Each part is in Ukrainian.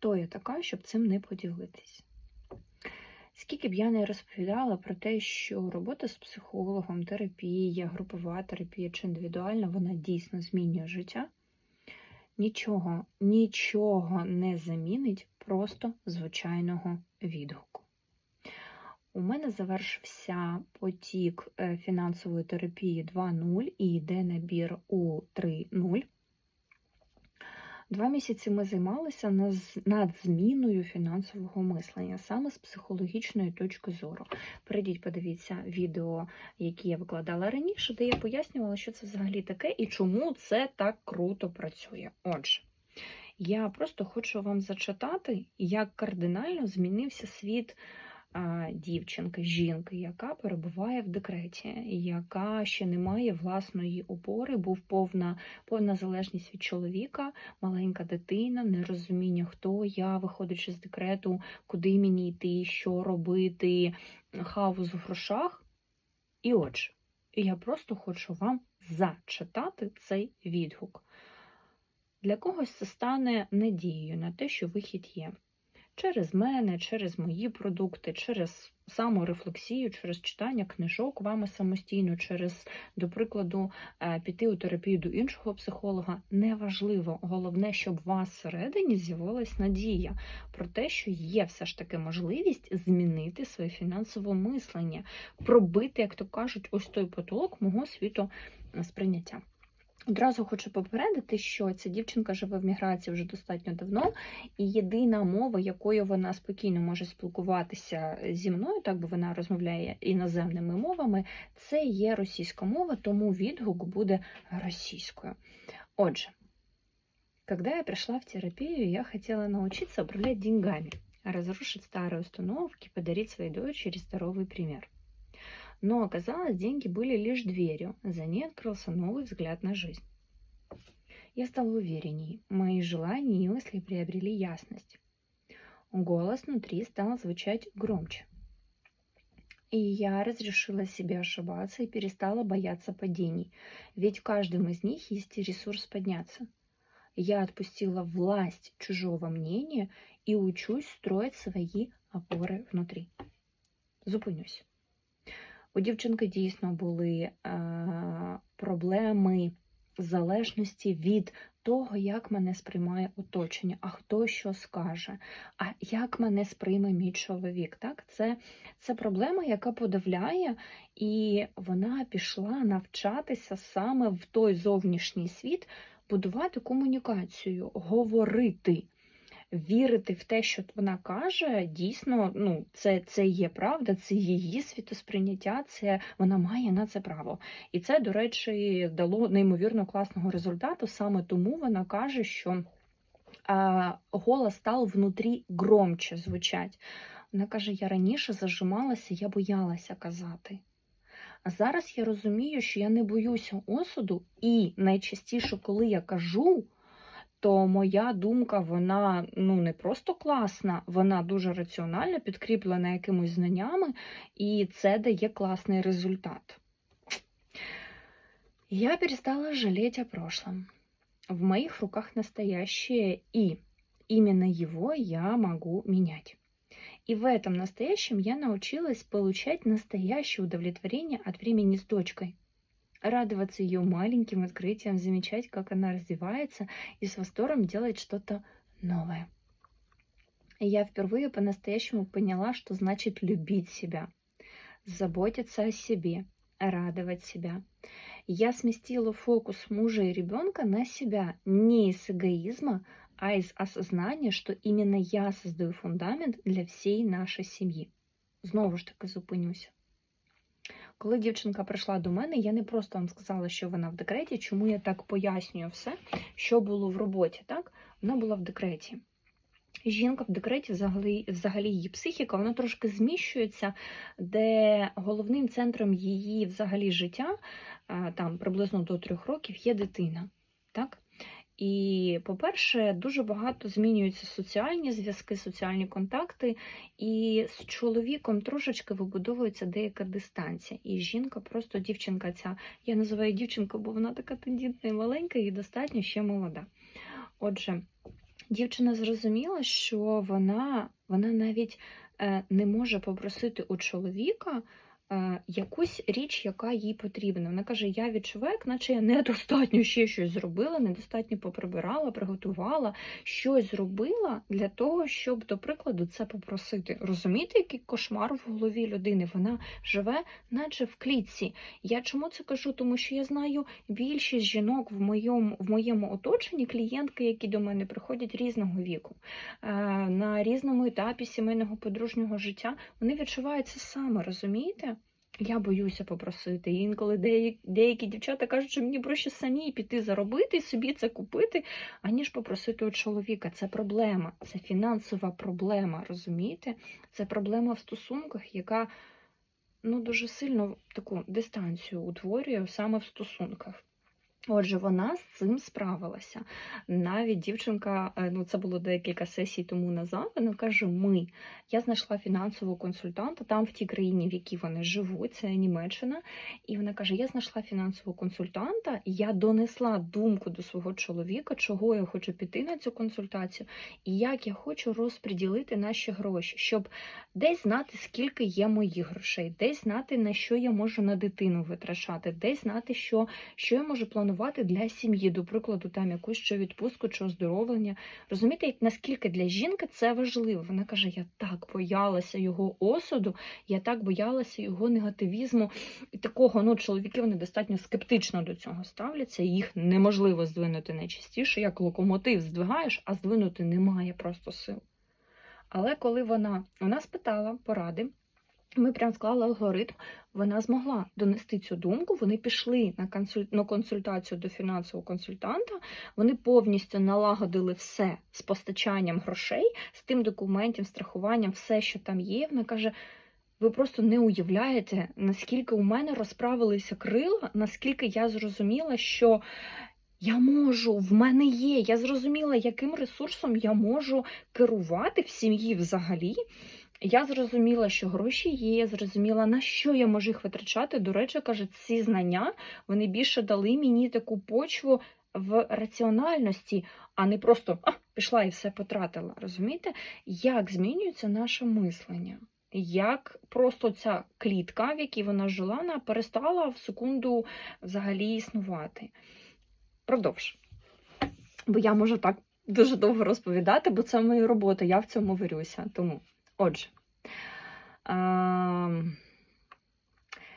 хто я така, щоб цим не поділитись. Скільки б я не розповідала про те, що робота з психологом, терапія, групова терапія чи індивідуальна, вона дійсно змінює життя, нічого, нічого не замінить просто звичайного відгуку. У мене завершився потік е, фінансової терапії 2.0 і йде набір у 3.0. Два місяці ми займалися над зміною фінансового мислення, саме з психологічної точки зору. Перейдіть, подивіться відео, які я викладала раніше, де я пояснювала, що це взагалі таке і чому це так круто працює. Отже, я просто хочу вам зачитати, як кардинально змінився світ дівчинки, жінки, яка перебуває в декреті, яка ще не має власної опори, був повна, повна залежність від чоловіка, маленька дитина, нерозуміння, хто я, виходячи з декрету, куди мені йти, що робити, хаос в грошах. І отже, я просто хочу вам зачитати цей відгук. Для когось це стане надією на те, що вихід є. Через мене, через мої продукти, через саморефлексію, через читання книжок вами самостійно, через, до прикладу, е, піти у терапію до іншого психолога. Неважливо. Головне, щоб у вас всередині з'явилась надія про те, що є все ж таки можливість змінити своє фінансове мислення, пробити, як то кажуть, ось той потолок мого світу сприйняття. Одразу хочу попередити, що ця дівчинка живе в міграції вже достатньо давно, і єдина мова, якою вона спокійно може спілкуватися зі мною, так би вона розмовляє іноземними мовами, це є російська мова, тому відгук буде російською. Отже, когда я пришла в терапию, я хотела научиться управлять деньгами, разрушить старые установки, подарить своей дочери здоровый пример. Но оказалось, деньги были лишь дверью, за ней открылся новый взгляд на жизнь. Я стала уверенней, мои желания и мысли приобрели ясность. Голос внутри стал звучать громче. И я разрешила себе ошибаться и перестала бояться падений, ведь в каждом из них есть ресурс подняться. Я отпустила власть чужого мнения и учусь строить свои опоры внутри. Зупинюсь. У дівчинки дійсно були е, проблеми залежності від того, як мене сприймає оточення, а хто що скаже, а як мене сприйме мій чоловік. Так? Це, це проблема, яка подавляє, і вона пішла навчатися саме в той зовнішній світ, будувати комунікацію, говорити вірити в те, що вона каже, дійсно, ну, це, це є правда, це її світосприйняття, це вона має на це право. І це, до речі, дало неймовірно класного результату. Саме тому вона каже, що а, голос став внутрі громче звучать. Вона каже: я раніше зажималася, я боялася казати. А зараз я розумію, що я не боюся осуду, і найчастіше, коли я кажу, то моя думка, вона ну не просто класна, вона дуже раціональна, підкріплена якимись знаннями, і це дає класний результат. Я перестала жалеть о прошлом. В моих руках настоящее, и именно его я могу менять. И в этом настоящем я научилась получать настоящее удовлетворение от времени с дочкой радоваться ее маленьким открытиям, замечать, как она развивается и с восторгом делать что-то новое. И я впервые по-настоящему поняла, что значит любить себя, заботиться о себе, радовать себя. Я сместила фокус мужа и ребенка на себя не из эгоизма, а из осознания, что именно я создаю фундамент для всей нашей семьи. Знову ж таки зупинюся. Коли дівчинка прийшла до мене, я не просто вам сказала, що вона в декреті, чому я так пояснюю все, що було в роботі. Так? Вона була в декреті. Жінка в декреті, взагалі, взагалі її психіка, вона трошки зміщується, де головним центром її взагалі життя, там приблизно до трьох років, є дитина. Так? І, по-перше, дуже багато змінюються соціальні зв'язки, соціальні контакти, і з чоловіком трошечки вибудовується деяка дистанція. І жінка, просто дівчинка, ця я називаю дівчинку, бо вона така тендітна і маленька, і достатньо ще молода. Отже, Дівчина зрозуміла, що вона, вона навіть е, не може попросити у чоловіка якусь річ, яка їй потрібна. Вона каже: Я відчуваю, наче я недостатньо ще щось зробила, недостатньо поприбирала, приготувала, щось зробила для того, щоб, до прикладу, це попросити. Розумієте, який кошмар в голові людини? Вона живе, наче в клітці. Я чому це кажу? Тому що я знаю більшість жінок в моєму в моєму оточенні, клієнтки, які до мене приходять різного віку, е, на різному етапі сімейного подружнього життя, вони відчувають це саме, розумієте? Я боюся попросити. І інколи деякі, деякі дівчата кажуть, що мені проще самі піти заробити і собі це купити, аніж попросити у чоловіка. Це проблема, це фінансова проблема, розумієте? Це проблема в стосунках, яка ну, дуже сильно таку дистанцію утворює саме в стосунках. Отже, вона з цим справилася. Навіть дівчинка, е, ну це було декілька сесій тому назад. Вона каже: Ми. Я знайшла фінансового консультанта там, в тій країні, в якій вони живуть, це Німеччина. І вона каже: Я знайшла фінансового консультанта, і я донесла думку до свого чоловіка, чого я хочу піти на цю консультацію, і як я хочу розподілити наші гроші, щоб десь знати, скільки є моїх грошей, десь знати, на що я можу на дитину витрачати, десь знати, що, що я можу планувати для сім'ї, до прикладу, там якусь чи відпустку, чи оздоровлення. Розумієте, наскільки для жінки це важливо? Вона каже: Я так боялася його осуду, я так боялася його негативізму і такого. Ну, чоловіки вони достатньо скептично до цього ставляться, їх неможливо здвинути найчастіше, як локомотив здвигаєш, а здвинути немає просто сил. Але коли вона вона спитала поради, ми прям склали алгоритм, вона змогла донести цю думку. Вони пішли на консуль... на консультацію до фінансового консультанта. Вони повністю налагодили все з постачанням грошей, з тим документом, страхуванням, все, що там є. Вона каже. Ви просто не уявляєте, наскільки у мене розправилися крила, наскільки я зрозуміла, що я можу, в мене є. Я зрозуміла, яким ресурсом я можу керувати в сім'ї взагалі. Я зрозуміла, що гроші є, я зрозуміла, на що я можу їх витрачати. До речі, каже, ці знання вони більше дали мені таку почву в раціональності, а не просто а, пішла і все потратила. Розумієте, як змінюється наше мислення? Як просто ця клітка, в якій вона жила, вона перестала в секунду взагалі існувати. Продовж. Бо я можу так дуже довго розповідати, бо це моя робота, я в цьому варюся. Тому. Отже,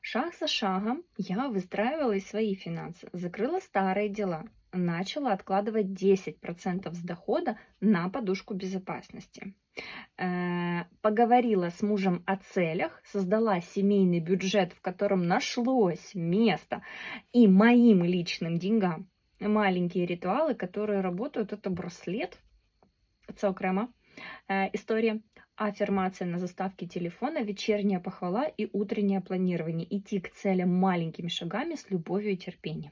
шаг за шагом я выстраивала свои финансы, закрыла старые дела, начала откладывать 10% с дохода на подушку безопасности. Э, поговорила с мужем о целях, создала семейный бюджет, в котором нашлось место и моим личным деньгам. Маленькие ритуалы, которые работают, это браслет, це окрема э, історія. Аффирмация на заставке телефона, вечерняя похвала и утреннее планирование. Идти к целям маленькими шагами з любов'ю і терпінням.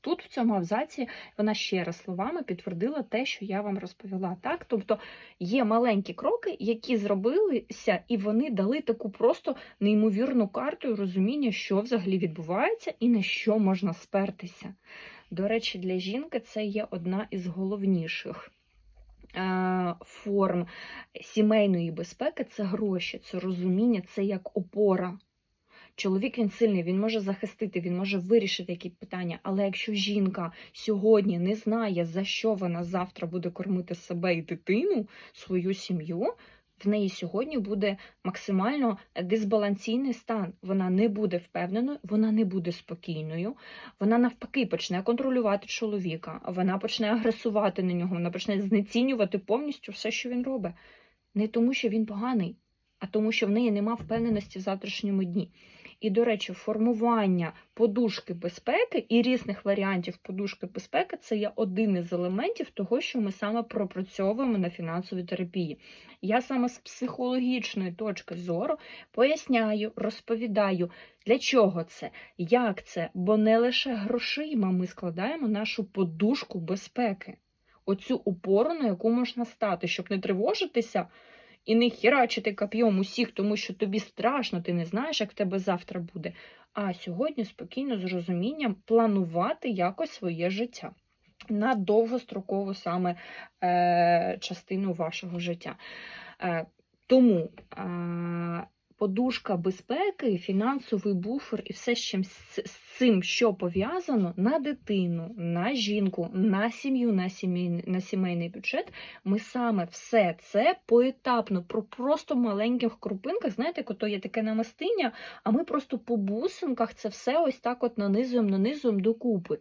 Тут, в цьому абзаці, вона ще раз словами підтвердила те, що я вам розповіла. Так? Тобто є маленькі кроки, які зробилися, і вони дали таку просто неймовірну карту розуміння, що взагалі відбувається і на що можна спертися. До речі, для жінки це є одна із головніших. Е, форм сімейної безпеки це гроші, це розуміння, це як опора. Чоловік він сильний, він може захистити, він може вирішити які питання. Але якщо жінка сьогодні не знає, за що вона завтра буде кормити себе і дитину, свою сім'ю, в неї сьогодні буде максимально дисбалансійний стан. Вона не буде впевненою, вона не буде спокійною. Вона навпаки почне контролювати чоловіка, вона почне агресувати на нього, вона почне знецінювати повністю все, що він робить. Не тому, що він поганий, а тому, що в неї нема впевненості в завтрашньому дні. І, до речі, формування подушки безпеки і різних варіантів подушки безпеки це є один із елементів того, що ми саме пропрацьовуємо на фінансовій терапії. Я саме з психологічної точки зору поясняю, розповідаю, для чого це, як це, бо не лише грошима ми складаємо нашу подушку безпеки, оцю опору, на яку можна стати, щоб не тривожитися і не хірачити коп'єм усіх, тому що тобі страшно, ти не знаєш, як в тебе завтра буде. А сьогодні спокійно з розумінням планувати якось своє життя. на довгострокову саме е, частину вашого життя. Е, тому е, подушка безпеки, фінансовий буфер і все з чим з цим, що пов'язано на дитину, на жінку, на сім'ю, на сімейний, на сімейний бюджет. Ми саме все це поетапно, про просто маленьких крупинках, знаєте, як є таке намистиння, а ми просто по бусинках це все ось так от нанизуємо, нанизуємо докупи.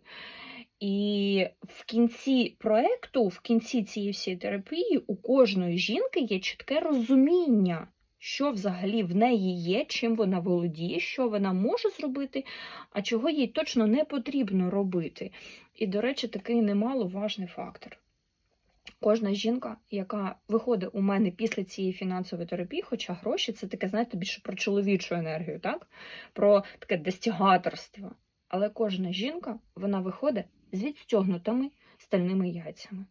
І в кінці проекту, в кінці цієї всієї терапії, у кожної жінки є чітке розуміння, що взагалі в неї є, чим вона володіє, що вона може зробити, а чого їй точно не потрібно робити. І, до речі, такий немаловажний фактор. Кожна жінка, яка виходить у мене після цієї фінансової терапії, хоча гроші це таке, знаєте, більше про чоловічу енергію, так? про таке достигаторство. Але кожна жінка вона виходить з відстягнутими стальними яйцями.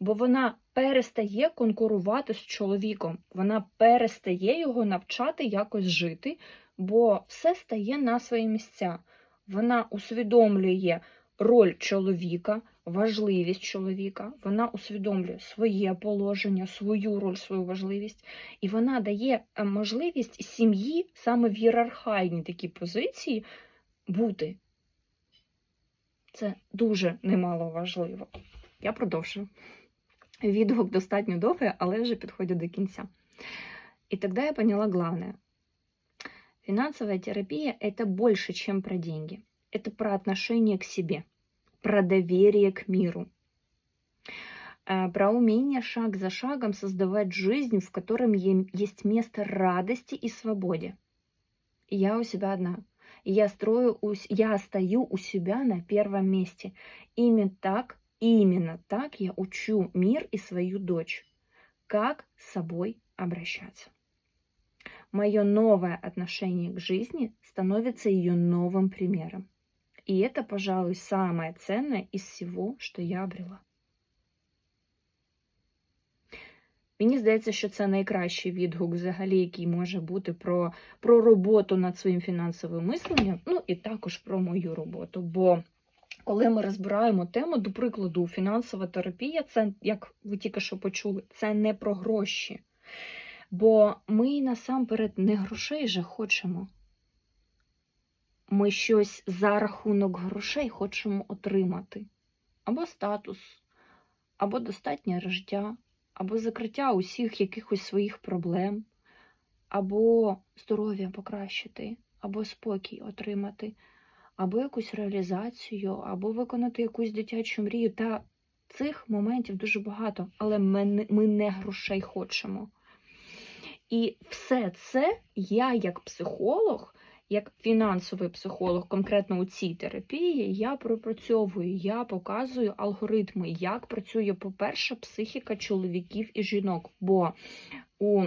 Бо вона перестає конкурувати з чоловіком, вона перестає його навчати якось жити, бо все стає на свої місця. Вона усвідомлює роль чоловіка, важливість чоловіка, вона усвідомлює своє положення, свою роль, свою важливість, і вона дає е, можливість сім'ї саме в ієрархальній такій позиції бути. Це дуже немало важливо. Я продовжую. Відгук достатньо довгий, але вже підходить до кінця. И тогда я поняла главное. Финансовая терапия – это больше, чем про деньги. Это про отношение к себе, про доверие к миру, э, про умение шаг за шагом создавать жизнь, в котором е- есть место радости и свободе. И я у себя одна. И я, строю, у с- я стою у себя на первом месте. Именно так, именно так я учу мир и свою дочь, как с собой обращаться. Мое новое отношение к жизни становится ее новым примером. И это, пожалуй, самое ценное из всего, что я обрела. Мені здається, що це найкращий відгук, взагалі, який може бути про, про роботу над своїм фінансовим мисленням, ну і також про мою роботу. Бо коли ми розбираємо тему, до прикладу, фінансова терапія, це, як ви тільки що почули, це не про гроші. Бо ми насамперед не грошей же хочемо. Ми щось за рахунок грошей хочемо отримати. Або статус, або достатнє життя, або закриття усіх якихось своїх проблем, або здоров'я покращити, або спокій отримати, або якусь реалізацію, або виконати якусь дитячу мрію. Та цих моментів дуже багато, але ми не, ми не грошей хочемо. І все це я, як психолог, як фінансовий психолог, конкретно у цій терапії, я пропрацьовую, я показую алгоритми, як працює, по-перше, психіка чоловіків і жінок. Бо у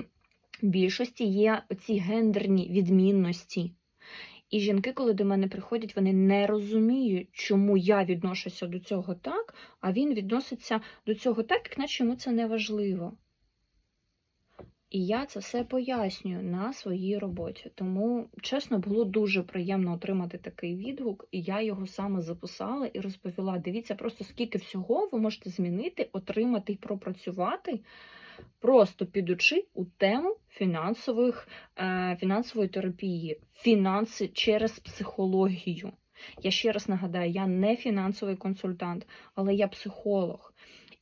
більшості є ці гендерні відмінності. І жінки, коли до мене приходять, вони не розуміють, чому я відношуся до цього так, а він відноситься до цього так, як наче йому це не важливо. І я це все пояснюю на своїй роботі. Тому, чесно, було дуже приємно отримати такий відгук, і я його саме записала і розповіла. Дивіться, просто скільки всього ви можете змінити, отримати і пропрацювати, просто підучи у тему фінансових, е, фінансової терапії, фінанси через психологію. Я ще раз нагадаю, я не фінансовий консультант, але я психолог.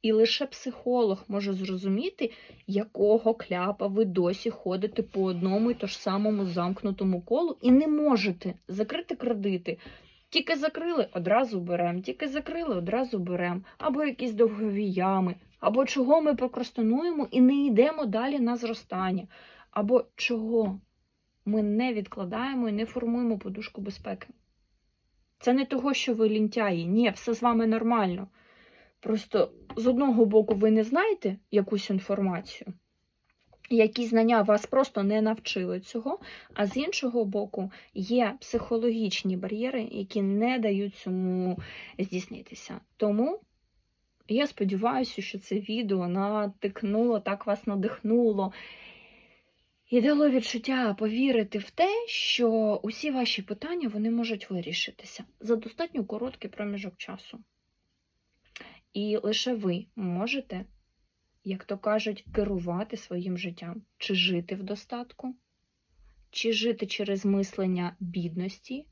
І лише психолог може зрозуміти, якого кляпа ви досі ходите по одному і то ж самому замкнутому колу і не можете закрити кредити. Тільки закрили, одразу беремо, тільки закрили, одразу беремо, або якісь довгові ями, або чого ми прокрастинуємо і не йдемо далі на зростання, або чого ми не відкладаємо і не формуємо подушку безпеки. Це не того, що ви лінтяї. Ні, все з вами нормально. Просто з одного боку ви не знаєте якусь інформацію, які знання вас просто не навчили цього, а з іншого боку, є психологічні бар'єри, які не дають цьому здійснитися. Тому я сподіваюся, що це відео натикнуло, так вас надихнуло. І дало відчуття повірити в те, що усі ваші питання вони можуть вирішитися за достатньо короткий проміжок часу. І лише ви можете, як то кажуть, керувати своїм життям, чи жити в достатку, чи жити через мислення бідності,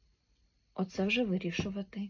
оце вже вирішувати.